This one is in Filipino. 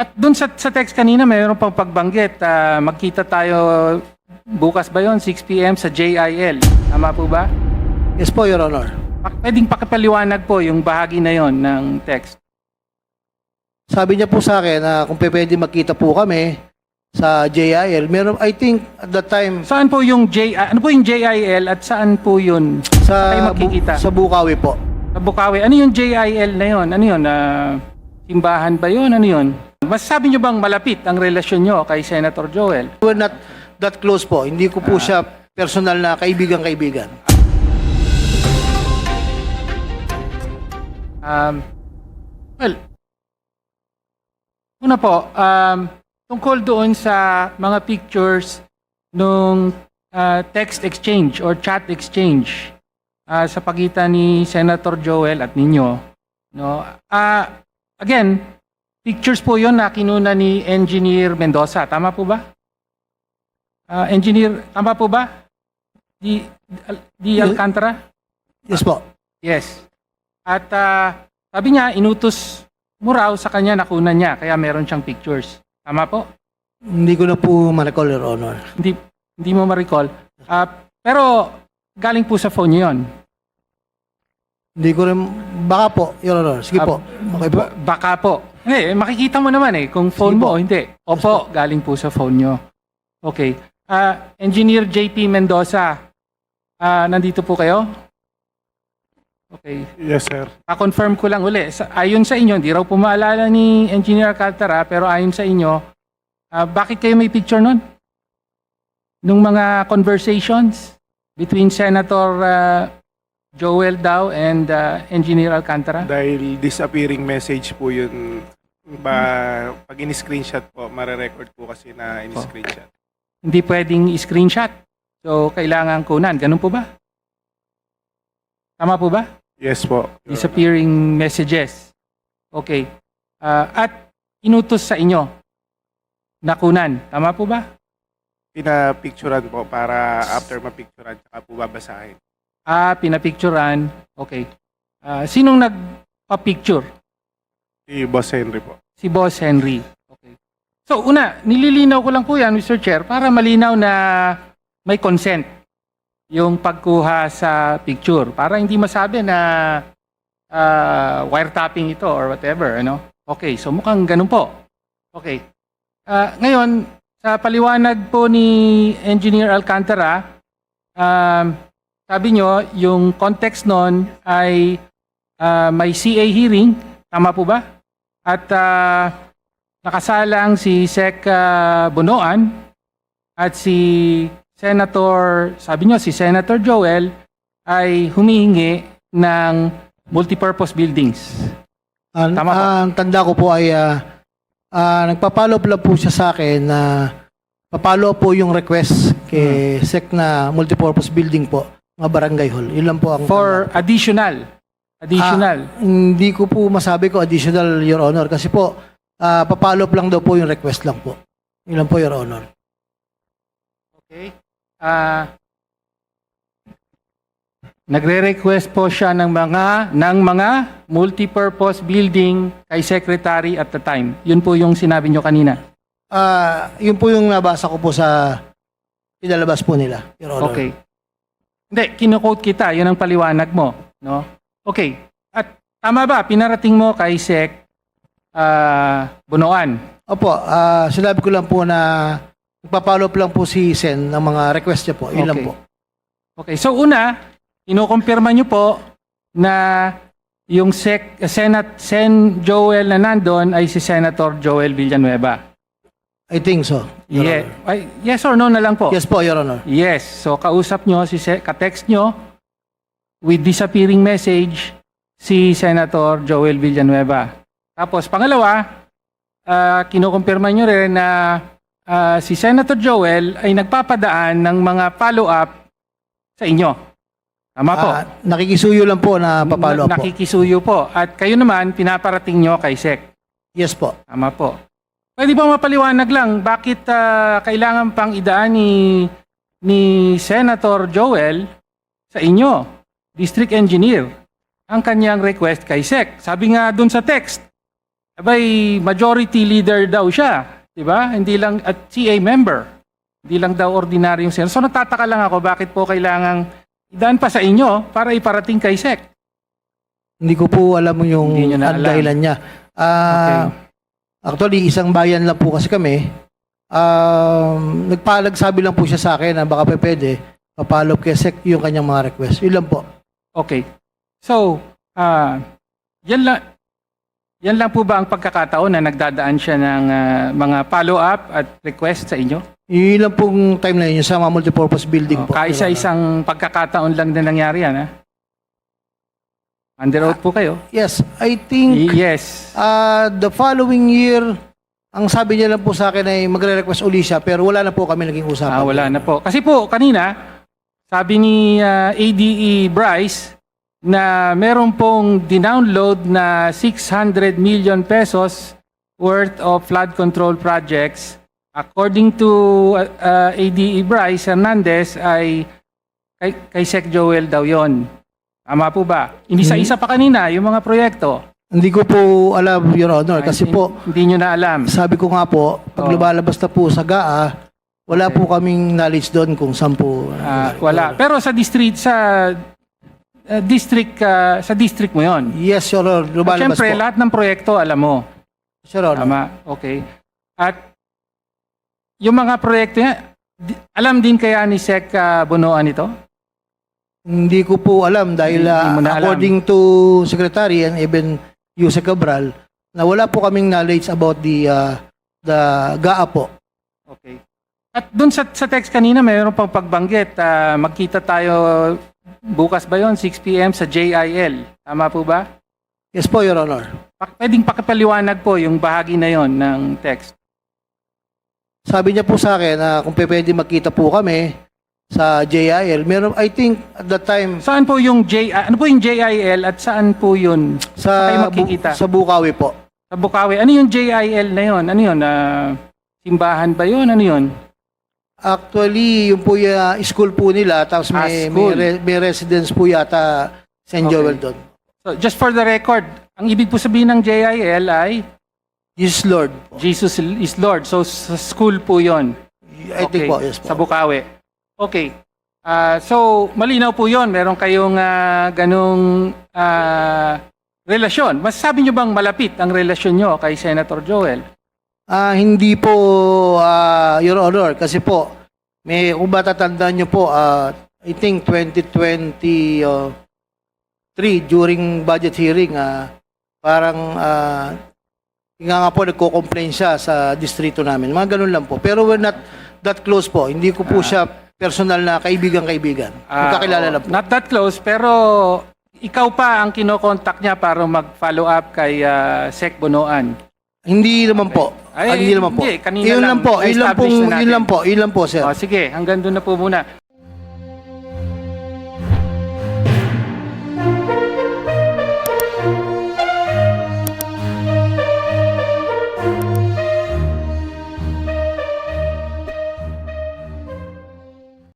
At dun sa, sa text kanina, mayroon pang pagbanggit. ah, magkita tayo bukas ba yon 6 p.m. sa JIL. Tama po ba? Yes po, Your Honor. Pwedeng pakipaliwanag po yung bahagi na yon ng text. Sabi niya po sa akin na kung pwede magkita po kami sa JIL. Meron, I think at that time Saan po yung J, ah, ano po yung JIL at saan po yun? sa, Bu- magkikita? sa Bukawi po. Sa Bukawi. Ano yung JIL na yon? Ano yun? Ah, simbahan ba yon? Ano yun? Masasabi nyo bang malapit ang relasyon nyo kay Senator Joel? We're not that close po. Hindi ko po siya personal na kaibigan-kaibigan. Um, well, una po, um, tungkol doon sa mga pictures nung uh, text exchange or chat exchange uh, sa pagitan ni Senator Joel at ninyo. No? Ah, again, pictures po yon na kinuna ni Engineer Mendoza. Tama po ba? Ah, engineer, tama po ba? Di, di Alcantara? Yes po. Yes. At ah, sabi niya, inutos mo raw sa kanya na kunan niya, kaya meron siyang pictures. Tama po? Hindi ko na po ma-recall, Your Honor. Hindi, hindi mo ma-recall. Ah, pero galing po sa phone niyo yun. Hindi ko rin, baka po, Your Honor. Sige Ah, po. Okay po. Ba- baka po. Hindi, eh, makikita mo naman eh kung phone Sige mo po. o hindi. Opo, galing po sa phone niyo. Okay. Ah, Engineer JP Mendoza, ah, nandito po kayo? Okay. Yes, sir. Pa-confirm ko lang uli. Sa, ayon sa inyo, hindi raw po maalala ni Engineer Alcantara, pero ayon sa inyo, ah, bakit kayo may picture nun? Nung mga conversations between Senator ah, Joel Dow and ah, Engineer Alcantara? Dahil disappearing message po yun. Ba, pag in-screenshot po, mare-record po kasi na in-screenshot. Hindi pwedeng i-screenshot. So, kailangan kunan. Ganun po ba? Tama po ba? Yes po. Your Disappearing messages. Okay. Ah, at inutos sa inyo na kunan. Tama po ba? Honor. Pinapicturan po para after mapicturan, saka po babasahin. Ah, pinapicturean. Okay. Ah, sinong nagpa-picture? Si Boss Henry po. Si Boss Henry. Okay. So, una, nililinaw ko lang po yan, Mr. Chair, para malinaw na may consent yung pagkuha sa picture. Para hindi masabi na ah, wiretapping ito or whatever, ano? Okay, so mukhang ganun po. Okay. Ah, ngayon, sa paliwanag po ni Engineer Alcantara, um, sabi nyo, yung context nun ay ah, may CA hearing, tama po ba? At ah, nakasalang si Sec ah, Bonoan at si Senator, sabi nyo, si Senator Joel ay humihingi ng multipurpose buildings. Ang, Tama po. ang tanda ko po ay ah, nagpa-follow up lang po siya sa akin na papalo po yung request kay Hmm. SEC na multipurpose building po, mga barangay hall. Yun lang po ang For additional. Additional. Ah, hindi ko po masabi ko additional, Your Honor. Kasi po, ah, papalo up lang daw po yung request lang po. Yun lang po, Your Honor. Okay. Ah Nagre-request po siya ng mga ng mga multipurpose building kay secretary at the time. Yun po yung sinabi nyo kanina. Ah, yun po yung nabasa ko po sa pinalabas po nila, Your Honor. Okay. Hindi, kino-quote kita. Yun ang paliwanag mo. No? Okay. At tama ba, pinarating mo kay Sec ah, Bunoan. Opo, ah, sinabi ko lang po na nagpa-follow up lang po si Sen ng mga request niya po. Yun lang Okay. po. Okay, so una, kinukumpirma nyo po na yung Sec, Senate, Sen Joel na nandun ay si Senator Joel Villanueva. I think so. Your. Honor. Ay, yes or no na lang po? Yes po, Your Honor. Yes. So kausap nyo, si Se- ka-text nyo with disappearing message si Senator Joel Villanueva. Tapos pangalawa, uh, kinukumpirma nyo rin na ah, si Senator Joel ay nagpapadaan ng mga follow-up sa inyo. Tama po? Ah, nakikisuyo lang po na papalo Na- po. Nakikisuyo po. At kayo naman, pinaparating nyo kay SEC. Yes po. Tama po. Pwede ba mapaliwanag lang bakit ah, kailangan pang idaan ni ni Senator Joel sa inyo, District Engineer, ang kanyang request kay SEC. Sabi nga dun sa text, abay, majority leader daw siya. Di ba? Hindi lang, at CA member. Hindi lang daw ordinaryong senador. So nagtataka lang ako, bakit po kailangang idaan pa sa inyo para iparating kay SEC? Hindi ko po alam yung ang dahilan niya. Ah, Actually, isang bayan lang po kasi kami. Um, nagpalag sabi lang po siya sa akin na baka pa pwede papalo kay SEC yung kanyang mga request. Yun lang po. Okay. So, ah, yan lang, yan lang po ba ang pagkakataon na nagdadaan siya ng ah, mga follow-up at request sa inyo? Yun lang pong time na yun, yung sa mga multipurpose building Oh, po. kaisa-isang pagkakataon lang din nangyari yan, ha? Under oath po kayo? Yes, I think Yes. uh, the following year, ang sabi niya lang po sa akin ay magre-request uli siya pero wala na po kami naging usapan. Ah, wala na po. Kasi po, kanina, sabi ni ah, ADE Bryce na meron pong dinownload na 600 million pesos worth of flood control projects. According to ah, ah, ADE Bryce Hernandez ay kay, kay Sec Joel daw yon. Tama po ba? Inisa-isa pa kanina yung mga proyekto. Hindi ko po alam, Your Honor, kasi Ay, po, Hindi nyo na alam. sabi ko nga po, pag Oh. lumalabas na po sa GAA, wala po kaming knowledge doon kung saan po. Ah, wala. Pero sa district, sa ah, district, ah, sa district mo yon. Yes, Your Honor, lumalabas Siyempre, po. lahat ng proyekto, alam mo. Yes, Your Honor. Tama. Okay. At yung mga proyekto niya, di- alam din kaya ni Sec ah, Bonoan ito? Hindi ko po alam dahil Hindi- hindi ah, mo na alam. according to Secretary and even Yusek Cabral, na wala po kaming knowledge about the ah, the GAA po. Okay. At dun sa, sa text kanina, mayroon pang pagbanggit. ah, magkita tayo bukas ba yon 6 p.m. sa JIL. Tama po ba? Yes po, Your Honor. Pak pwedeng pakipaliwanag po yung bahagi na yon ng text. Sabi niya po sa akin na kung pe- pwede magkita po kami sa JIL. Meron, I think at that time Saan po yung J, ah, ano po yung JIL at saan po yun? sa kayo Bu- magkikita? sa Bukawi po. Sa Bukawi. Ano yung JIL na yon? Ano yun? Ah, simbahan ba yun? Ano yun? Actually, yung po yung school po nila tapos Ah, may, may, school. re- may residence po yata St. Okay. Joel doon. So, just for the record, ang ibig po sabihin ng JIL ay Yes, Lord. Jesus is Lord. So, sa school po yon. I think po, yes Sa po. Bukawi. Okay. Ah, so, malinaw po yon. Meron kayong ah, ganong ah, relasyon. Masasabi nyo bang malapit ang relasyon nyo kay Senator Joel? Ah, hindi po, ah, Your Honor, kasi po, may, kung matatandaan niyo po, ah, I think 2023 during budget hearing, ah, parang, ah, nga nga po, nagko-complain siya sa distrito namin. Mga ganun lang po. Pero we're not that close po. Hindi ko po Ah. siya personal na kaibigan-kaibigan. Ah, Magkakilala oo. lang po. Not that close, pero ikaw pa ang kinokontak niya para mag-follow up kay ah, Sec Bonoan. Hindi naman po. Ay, hindi naman po. hindi. Kanina Yun lang, lang po. Yun lang na-establish pong, na natin. yun lang po. Yun lang po, sir. O, sige, hanggang doon na po muna.